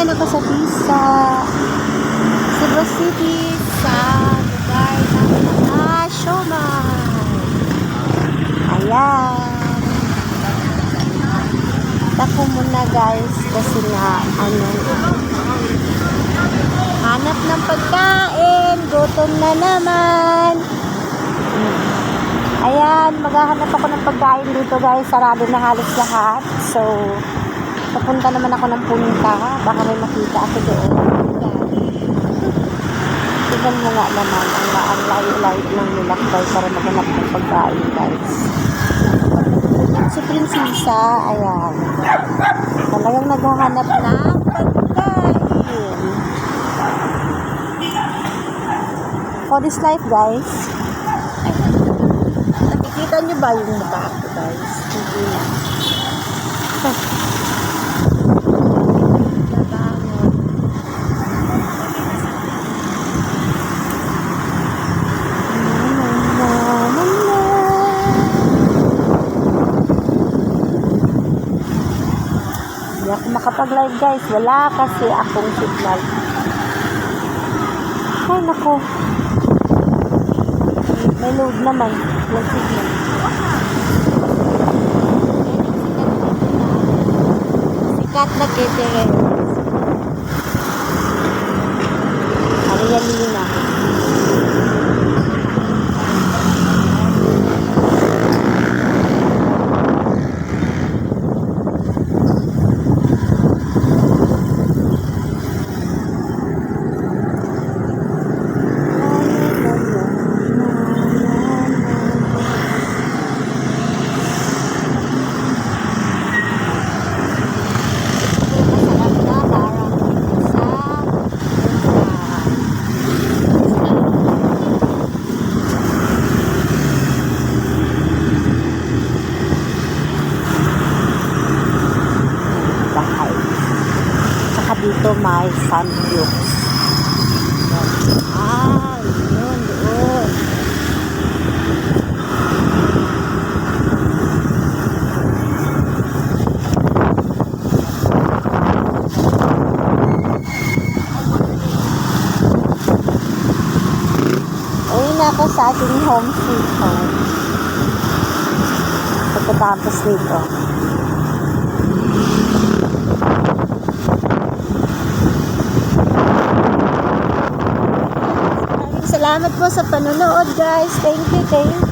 ngayon ako sa Pisa, Cebu City, sa lugar ng mga siomay. Ayan. Tako muna guys kasi nga ano hanap ng pagkain. Gutom na naman. Ayan maghahanap ako ng pagkain dito guys. Sarado na halos lahat. So papunta naman ako ng punta baka may makita ako doon tignan mo nga naman ang, layo-layo ng nilakbay para maghanap ng pagkain guys si Prinsesa, ayan. Talagang naghahanap ng pagkain. For this life, guys. Nakikita nyo ba yung mukha ko, guys? Hindi na. Labangon. Na, na, na, na. Hindi ako makapag-live guys. Wala kasi akong signal. Ay, nako. May load naman. May signal. Sikat na ketere. Dito may sandbox. Ah, yun, doon. Uwi na ako sa ating home sweet home. Pagkatapos nito. Salamat po sa panonood guys. Thank you, thank you.